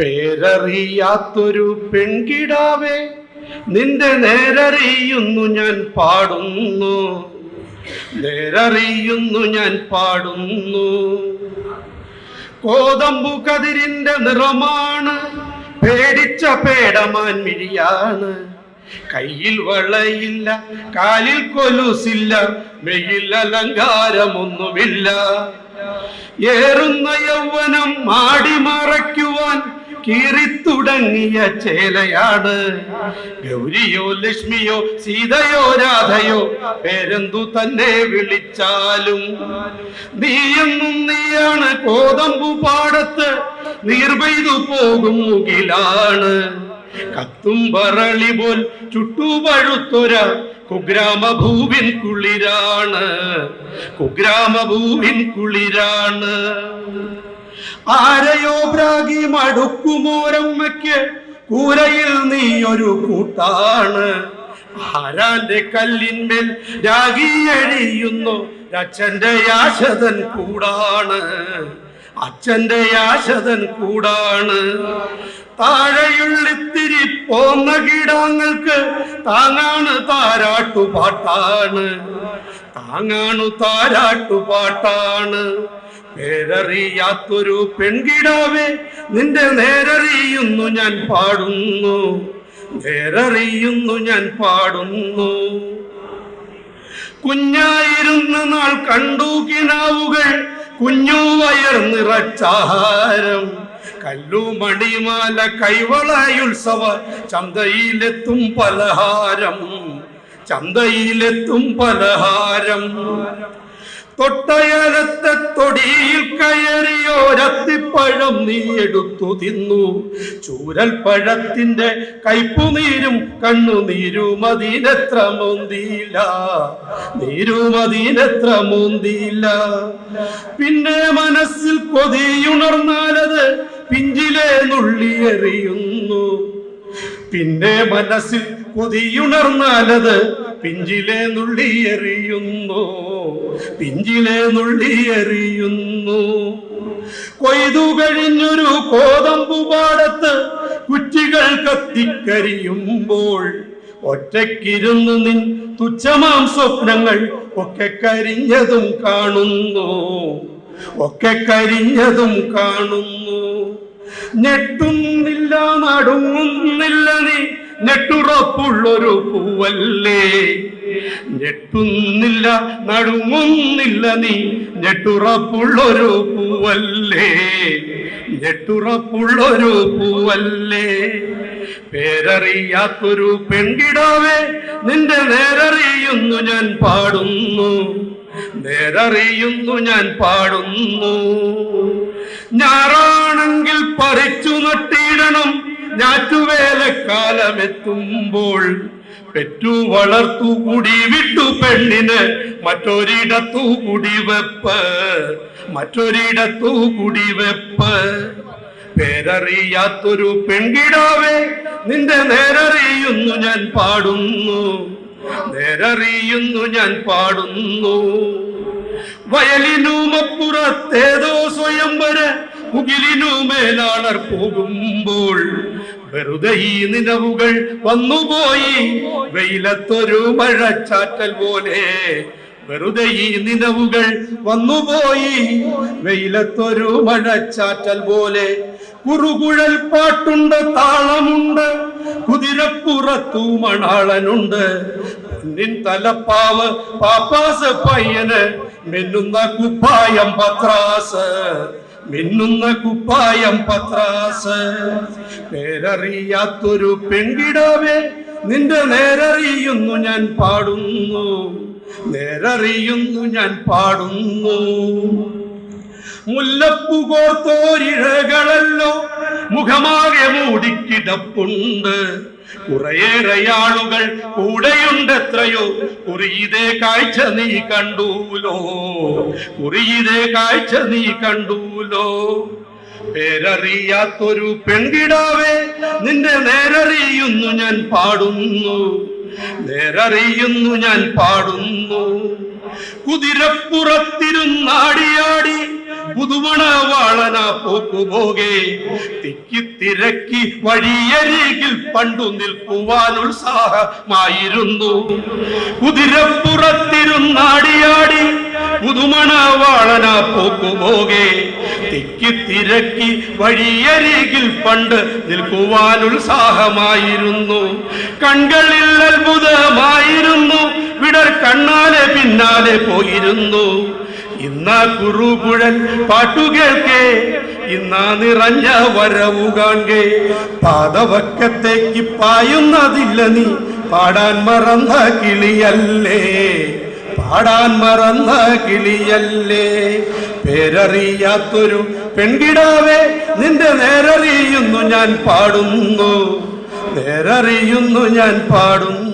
പേരറിയാത്തൊരു പെൺകിടാവേ നിന്റെ നേരറിയുന്നു ഞാൻ പാടുന്നു. നേരറിയുന്നു ഞാൻ പാടുന്നു. കോതമ്പു കതിരിന്റെ നിറമാണ് പേടിച്ച പേടമാൻ മിഴിയാണ്. കയ്യിൽ വളയില്ല കാലിൽ കൊലുസില്ല മെയ്യിൽ അലങ്കാരമൊന്നുമില്ല. ഏറുന്ന യൗവനം മാടി മറയ്ക്കുവാൻ കീറിത്തുടങ്ങിയ ചേലയാണ്. ഗൗരിയോ ലക്ഷ്മിയോ സീതയോ രാധയോ പേരന്തു തന്നെ വിളിച്ചാലും. നീയെന്നും നീയാണ് കോതമ്പു പാടത്ത് നീർവെയ്തു പോകും മുകിലാണ്. കത്തും പറളി പോൽ ചുട്ടുപഴുത്തൊര കുഗ്രാമഭൂവിൻ കുളിരാണ്. കുഗ്രാമ കുഗ്രാമഭൂവിൻ കുളിരാണ്. ആരെയോ പ്രാഗി മടുക്കുമോരമ്മയ്ക്ക് കൂരയിൽ നീ ഒരു കൂട്ടാണ്. ആരാന്റെ കല്ലിന്മേൽ രാഗി എഴിയുന്നു അച്ഛന്റെ യാശതൻ കൂടാണ്. അച്ഛന്റെ യാശതൻ കൂടാണ്. താഴെയുള്ളിത്തിരി പോന്ന കീടാങ്ങൾക്ക് താങ്ങാണ് താരാട്ടുപാട്ടാണ്. താങ്ങാണു താരാട്ടുപാട്ടാണ്. പേരറിയാത്തൊരു പെൺകിടാവേ നിന്റെ നേരറിയുന്നു ഞാൻ പാടുന്നു. നേരറിയുന്നു ഞാൻ പാടുന്നു. കുഞ്ഞായിരുന്ന നാൾ കണ്ടു കിണാവുകൾ കുഞ്ഞു വയർ മണിമാല കൈവളയുത്സവ ചന്തയിലെത്തും പലഹാരം. ചന്തയിലെത്തും പലഹാരം. തൊട്ടയലത്തെ തൊടിയിൽ കയറിയോരത്തിപ്പഴം നീ എടുത്തു തിന്നു. ചൂരൽ പഴത്തിന്റെ കയ്പുനീരും കണ്ണുനീരുമതിനെത്ര മോന്തിയില്ല നീരുമതിനെത്ര മോന്തിയില്ല പിന്നെ മനസ്സിൽ കൊതിയുണർന്നാലത് പിഞ്ചിലെ നുള്ളിയെറിയുന്നു പിന്നെ മനസ്സിൽ കൊതിയുണർന്നാലത് പിഞ്ചിലെ നുള്ളിയെറിയുന്നു പിഞ്ചിലെ നുള്ളിയെറിയുന്നു കൊയ്തു കഴിഞ്ഞൊരു കോതമ്പു പാടത്ത് കുറ്റികൾ കത്തിക്കരിയുമ്പോൾ ഒറ്റയ്ക്കിരുന്നു നിൻ തുച്ഛമാം സ്വപ്നങ്ങൾ ഒക്കെ കരിഞ്ഞതും കാണുന്നു ഒക്കെ കരിഞ്ഞതും കാണുന്നു. ഞെട്ടുന്നില്ല നടുങ്ങുന്നില്ല നീ. നെട്ടുറപ്പുള്ളൊരു പൂവല്ലേ. ഞെട്ടുന്നില്ല നടുങ്ങുന്നില്ല നീ. ഞെട്ടുറപ്പുള്ളൊരു പൂവല്ലേ. ഞെട്ടുറപ്പുള്ളൊരു പൂവല്ലേ. പേരറിയാത്തൊരു പെൺകിടാവേ നിന്റെ നേരറിയുന്നു ഞാൻ പാടുന്നു. നേരറിയുന്നു ഞാൻ പാടുന്നു. ഞാറാണെങ്കിൽ പറിച്ചു നട്ടിടണം. ഞാറ്റുവേലക്കാലമെത്തുമ്പോൾ പെറ്റു വളർത്തു കുടി വിട്ടു പെണ്ണിന് മറ്റൊരിടത്തു കുടിവെപ്പ് മറ്റൊരിടത്തു കുടിവെപ്പ് പേരറിയാത്തൊരു പെൺകിടാവേ നിന്റെ നേരറിയുന്നു ഞാൻ പാടുന്നു. നേരറിയുന്നു ഞാൻ പാടുന്നു. വയലിനുമപ്പുറത്തേതോ സ്വയംവര മുകിലിനു മേലാളർ പോകുമ്പോൾ. വെറുതെ ഈ നിലവുകൾ വന്നുപോയി വെയിലത്തൊരു മഴച്ചാറ്റൽ പോലെ. വെറുതെ ഈ നിലവുകൾ വന്നുപോയി വെയിലത്തൊരു മഴച്ചാറ്റൽ പോലെ. കുറുകുഴൽ പാട്ടുണ്ട് താളമുണ്ട് കുതിരപ്പുറത്തു നിൻ തലപ്പാവ് പാപ്പാസ് പയ്യന് മിന്നുന്ന കുപ്പായം പത്രാസ്. മിന്നുന്ന കുപ്പായം പത്രാസ്. പേരറിയാത്തൊരു പെൺകിടാവേ നിന്റെ നേരറിയുന്നു ഞാൻ പാടുന്നു. നേരറിയുന്നു ഞാൻ പാടുന്നു. മുല്ലപ്പുകോർത്തോരിഴകളല്ലോ മുഖമാകെ മൂടിക്കിടപ്പുണ്ട്. കുറേറെ ആളുകൾ കൂടെയുണ്ട് എത്രയോ കുറിയതേ കാഴ്ച നീ കണ്ടൂലോ? കുറിയതേ കാഴ്ച നീ കണ്ടൂലോ? പേരറിയാത്തൊരു പെൺകിടാവേ നിന്റെ നേരറിയുന്നു ഞാൻ പാടുന്നു. നേരറിയുന്നു ഞാൻ പാടുന്നു. കുതിരപ്പുറത്തിരുന്നാടിയാടി പുതുമണവാളന തിക്കി തിക്കിത്തിരക്കി വഴിയരികിൽ പണ്ടു നിൽക്കുവാൻ ഉത്സാഹമായിരുന്നു. കുതിരപ്പുറത്തിരുന്നാടിയാടി പുതുമണവാളന തിക്കി തിക്കിത്തിരക്കി വഴിയരികിൽ പണ്ട് നിൽക്കുവാൻ ഉത്സാഹമായിരുന്നു. കൺകളിൽ അത്ഭുതമായിരുന്നു. വിടർ കണ്ണാലെ പിന്നാലെ പോയിരുന്നു. ഇന്നാ കുറുപുഴൻ പാട്ടുകേൾക്കേ ഇന്നാ നിറഞ്ഞ വരവു കാൺകേ പാതവക്കത്തേക്ക് പായുന്നതില്ല നീ പാടാൻ മറന്ന കിളിയല്ലേ. പാടാൻ മറന്ന കിളിയല്ലേ. പേരറിയാത്തൊരു പെൺകിടാവേ നിന്റെ നേരറിയുന്നു ഞാൻ പാടുന്നു. നേരറിയുന്നു ഞാൻ പാടുന്നു.